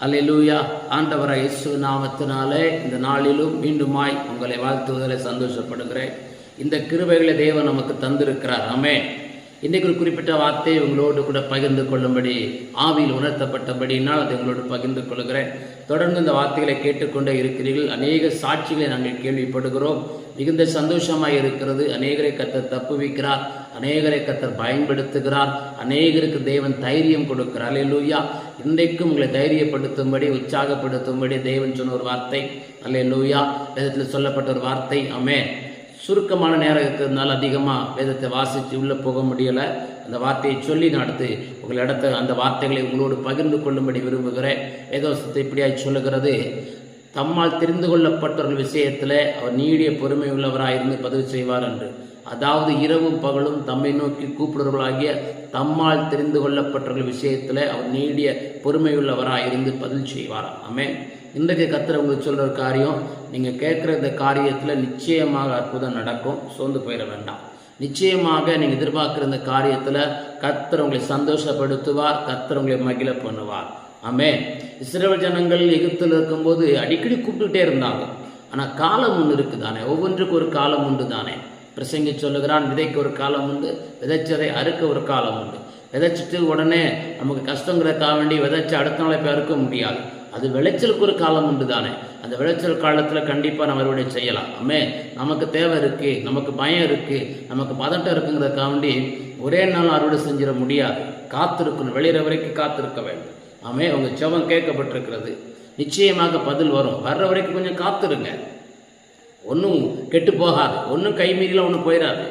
அல்லூயா ஆண்டவர இயேசு நாமத்தினாலே இந்த நாளிலும் மீண்டுமாய் உங்களை வாழ்த்துவதில் சந்தோஷப்படுகிறேன். இந்த கிருபைகளை தேவன் நமக்கு தந்திருக்கிறார். ஆமே இன்றைக்கு ஒரு குறிப்பிட்ட வார்த்தையை உங்களோடு கூட பகிர்ந்து கொள்ளும்படி ஆவியில் உணர்த்தப்பட்டபடினால் அதை உங்களோடு பகிர்ந்து கொள்கிறேன். தொடர்ந்து இந்த வார்த்தைகளை கேட்டுக்கொண்டே இருக்கிறீர்கள். அநேக சாட்சிகளை நாங்கள் கேள்விப்படுகிறோம். மிகுந்த சந்தோஷமாக இருக்கிறது. அநேகரை கத்தர் தப்புவிக்கிறார். அநேகரை கத்தர் பயன்படுத்துகிறார். அநேகருக்கு தேவன் தைரியம் கொடுக்கிறார். அல்லேலூயா. இன்றைக்கும் உங்களை தைரியப்படுத்தும்படி உற்சாகப்படுத்தும்படி தேவன் சொன்ன ஒரு வார்த்தை. அல்லேலூயா. வேதத்தில் சொல்லப்பட்ட ஒரு வார்த்தை. அமே சுருக்கமான நேரம் இருக்கிறதுனால அதிகமாக வேதத்தை வாசித்து உள்ளே போக முடியலை. அந்த வார்த்தையை சொல்லி நடத்து உங்களிடத்த அந்த வார்த்தைகளை உங்களோடு பகிர்ந்து கொள்ளும்படி விரும்புகிறேன். வேதவசத்தை இப்படியாய் சொல்லுகிறது தம்மால் தெரிந்து கொள்ளப்பட்டவர்கள் விஷயத்தில் அவர் நீடிய பொறுமை உள்ளவராயிருந்து பதிவு செய்வார் என்று. அதாவது இரவும் பகலும் தம்மை நோக்கி கூப்பிடுறவர்களாகிய தம்மால் தெரிந்து கொள்ளப்பட்டவர்கள் விஷயத்தில் அவர் நீடிய பொறுமையுள்ளவராக இருந்து பதில் செய்வாராம் ஆமே இன்றைக்கு கத்திர உங்களுக்கு சொல்கிற காரியம் நீங்கள் கேட்குற இந்த காரியத்தில் நிச்சயமாக அற்புதம் நடக்கும் சோர்ந்து போயிட வேண்டாம். நிச்சயமாக நீங்கள் எதிர்பார்க்குற இந்த காரியத்தில் கத்தர் உங்களை சந்தோஷப்படுத்துவார் கத்தர் உங்களை மகிழ பண்ணுவார். ஆமே இஸ்ரேல் ஜனங்கள் எகிப்தில் இருக்கும்போது அடிக்கடி கூப்பிட்டுட்டே இருந்தாங்க. ஆனால் காலம் ஒன்று இருக்குது தானே ஒவ்வொன்றுக்கு ஒரு காலம் உண்டு தானே பிரசங்கி சொல்லுகிறான் விதைக்கு ஒரு காலம் உண்டு விதைச்சதை அறுக்க ஒரு காலம் உண்டு. விதைச்சிட்டு உடனே நமக்கு கஷ்டங்கிறதுக்காக வேண்டி விதைச்சு அடுத்த நாளை இப்போ அறுக்க முடியாது. அது விளைச்சலுக்கு ஒரு காலம் உண்டு தானே. அந்த விளைச்சல் காலத்தில் கண்டிப்பாக நம்ம அறுவடை செய்யலாம். அம்மே நமக்கு தேவை இருக்குது நமக்கு பயம் இருக்குது நமக்கு பதட்டம் இருக்குங்கிறதுக்காக வேண்டி ஒரே நாள் அறுவடை செஞ்சிட முடியாது. காத்திருக்கணும் வெளியிற வரைக்கும் காத்திருக்க வேண்டும். ஆமே உங்கள் செவம் கேட்கப்பட்டிருக்கிறது. நிச்சயமாக பதில் வரும். வர்ற வரைக்கும் கொஞ்சம் காத்திருங்க. ஒன்றும் கெட்டு போகாது. ஒன்றும் கைமீறிலாம் ஒன்றும் போயிடாது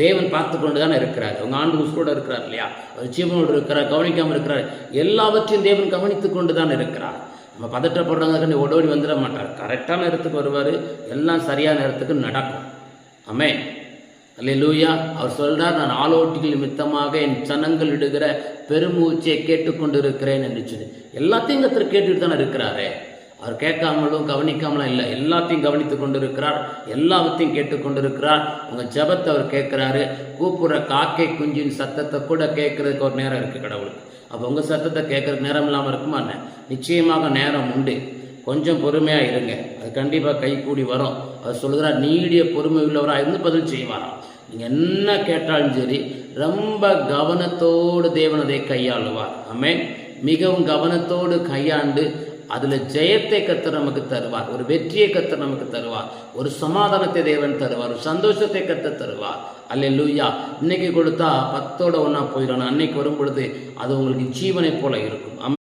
தேவன் பார்த்து கொண்டு தானே இருக்கிறார். உங்கள் ஆண்டு உசுரோட இருக்கிறார் இல்லையா? அவர் ஜீவனோடு இருக்கிறார் கவனிக்காமல் இருக்கிறார். எல்லாவற்றையும் தேவன் கவனித்து கொண்டு தான் இருக்கிறார். நம்ம பதற்றப்படுறவங்க ஓடோடி வந்துட மாட்டார். கரெக்டான நேரத்துக்கு வருவார். எல்லாம் சரியான நேரத்துக்கு நடக்கும். அமே அல்ல லூயா அவர் சொல்கிறார் நான் ஆலோட்டிகள் நிமித்தமாக என் சனங்கள் இடுகிற பெருமூச்சை கேட்டுக்கொண்டு இருக்கிறேன் என்று சொல்லி. எல்லாத்தையும் கத்திர கேட்டுட்டு தானே இருக்கிறாரே. அவர் கேட்காமலும் கவனிக்காமலும் இல்லை. எல்லாத்தையும் கவனித்து கொண்டிருக்கிறார். எல்லாவற்றையும் கேட்டுக்கொண்டு இருக்கிறார் உங்கள் ஜபத்தை அவர் கேட்குறாரு. கூப்பிட்ற காக்கை குஞ்சின் சத்தத்தை கூட கேட்கறதுக்கு ஒரு நேரம் இருக்குது கடவுளுக்கு. அப்போ உங்கள் சத்தத்தை கேட்கறதுக்கு நேரம் இல்லாமல் இருக்குமா என்ன? நிச்சயமாக நேரம் உண்டு. கொஞ்சம் பொறுமையாக இருங்க. அது கண்டிப்பாக கை கூடி வரும். அவர் சொல்கிறார் நீடிய பொறுமை உள்ளவராக இருந்து பதில் செய்வாராம் நீங்கள் என்ன கேட்டாலும் சரி ரொம்ப கவனத்தோடு தேவனதை கையாளுவார். ஆமே மிகவும் கவனத்தோடு கையாண்டு அதில் ஜெயத்தை கத்தர் நமக்கு தருவார் ஒரு வெற்றியை கத்தர் நமக்கு தருவார் ஒரு சமாதானத்தை தேவன் தருவார் ஒரு சந்தோஷத்தை கத்த தருவார். அல்ல லூயா இன்னைக்கு கொடுத்தா பத்தோட ஒன்றா போயிடணும் அன்னைக்கு வரும் பொழுது அது உங்களுக்கு ஜீவனை போல இருக்கும்.